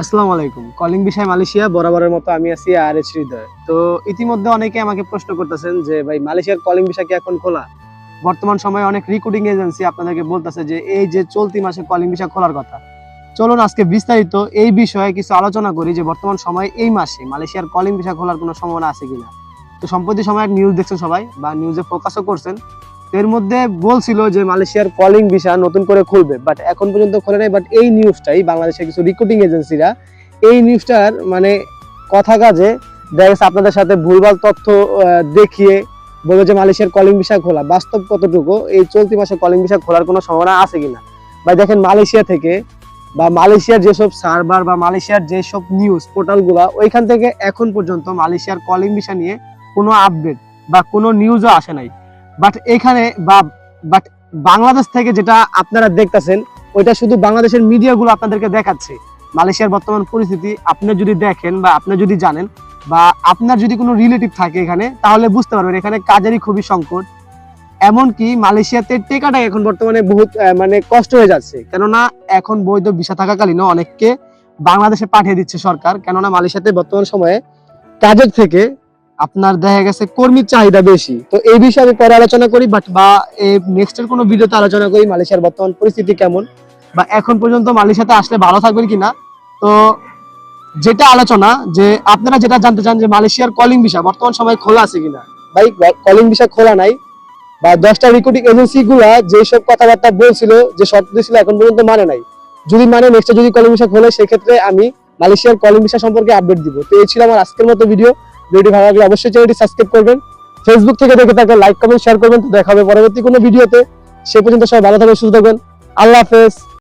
আসসালামু আলাইকুম। কলিং বিষয় মালয়েশিয়া, বরাবরের মতো আমি আছি আর হৃদয়। তো ইতিমধ্যে অনেকে আমাকে প্রশ্ন করতেছেন যে, ভাই, মালয়েশিয়ার কলিং বিষয় কি এখন খোলা? বর্তমান সময়ে অনেক রিক্রুটিং এজেন্সি আপনাদেরকে বলতেছে যে, এই যে চলতি মাসে কলিং বিষয় খোলার কথা। চলুন আজকে বিস্তারিত এই বিষয়ে কিছু আলোচনা করি যে, বর্তমান সময়ে এই মাসে মালয়েশিয়ার কলিং বিষয় খোলার কোনো সম্ভাবনা আছে কিনা। তো সম্প্রতি সময় নিউজ দেখছেন সবাই বা নিউজে ফোকাসও করছেন। এর মধ্যে বলছিল যে মালয়েশিয়ার কলিং ভিসা নতুন করে খুলবে বাট এখন পর্যন্ত খোলে নাই বাট এই নিউজটাই বাংলাদেশের কিছু রিক্রুটিং এজেন্সিরা এই নিউজটার মানে কথা কাজে, দেখা আপনাদের সাথে ভুলভাল তথ্য দেখিয়ে বলবে যে মালয়েশিয়ার কলিং ভিসা খোলা। বাস্তব কতটুকু? এই চলতি মাসে কলিং ভিসা খোলার কোনো সম্ভাবনা আছে কিনা? বা দেখেন মালয়েশিয়া থেকে বা মালয়েশিয়ার যেসব সার্ভার বা মালয়েশিয়ার যেসব নিউজ পোর্টালগুলো ওইখান থেকে এখন পর্যন্ত মালয়েশিয়ার কলিং ভিসা নিয়ে কোনো আপডেট বা কোনো নিউজও আসে নাই। বাট এখানে বা বাট বাংলাদেশ থেকে যেটা আপনারা দেখতেছেন, ওইটা শুধু বাংলাদেশের মিডিয়াগুলো আপনাদেরকে দেখাচ্ছে। মালয়েশিয়ার বর্তমান পরিস্থিতি, আপনি যদি দেখেন বা আপনি যদি জানেন, বা আপনার যদি কোনো রিলেটিভ থাকে এখানে, তাহলে বুঝতে পারবেন, এখানে কাজেরই খুবই সংকট। এমনকি মালয়েশিয়াতে টেকাটা এখন বর্তমানে বহুত মানে কষ্ট হয়ে যাচ্ছে। কেননা এখন বৈধ ভিসা থাকাকালীন অনেককে বাংলাদেশে পাঠিয়ে দিচ্ছে সরকার। কেননা মালয়েশিয়াতে বর্তমান সময়ে, কাজের থেকে আপনার দেখা গেছে কর্মীর চাহিদা বেশি। তো এই বিষয়ে আমি পরে আলোচনা করি বাট বা নেক্সট এর কোনো ভিডিওতে আলোচনা করি, মালয়েশিয়ার বর্তমান পরিস্থিতি কেমন, বা এখন পর্যন্ত মালয়েশিয়াতে আসলে ভালো থাকবেন কিনা। তো যেটা আলোচনা, যে আপনারা যেটা জানতে চান যে মালয়েশিয়ার কলিং ভিসা বর্তমান সময় খোলা আছে কিনা। ভাই কলিং ভিসা খোলা নাই, বা দশটা রিক্রুটিং এজেন্সি গুলা যেসব কথাবার্তা বলছিল, যে শর্ত দিয়েছিল এখন পর্যন্ত মানে নাই। যদি মানে নেক্সট যদি কলিং ভিসা খোলে, সেক্ষেত্রে আমি মালয়েশিয়ার কলিং ভিসা সম্পর্কে আপডেট দিব। তো এই ছিল আমার আজকের মতো ভিডিও ভিডিওটি ভালো লাগলে অবশ্যই চ্যানেলটি সাবস্ক্রাইব করবেন। ফেসবুক থেকে দেখে থাকলে লাইক কমেন্ট শেয়ার করবেন। তো দেখা হবে পরবর্তী কোনো ভিডিওতে সে পর্যন্ত সবাই ভালো থাকবেন, সুস্থ থাকবেন। আল্লাহ হাফেজ।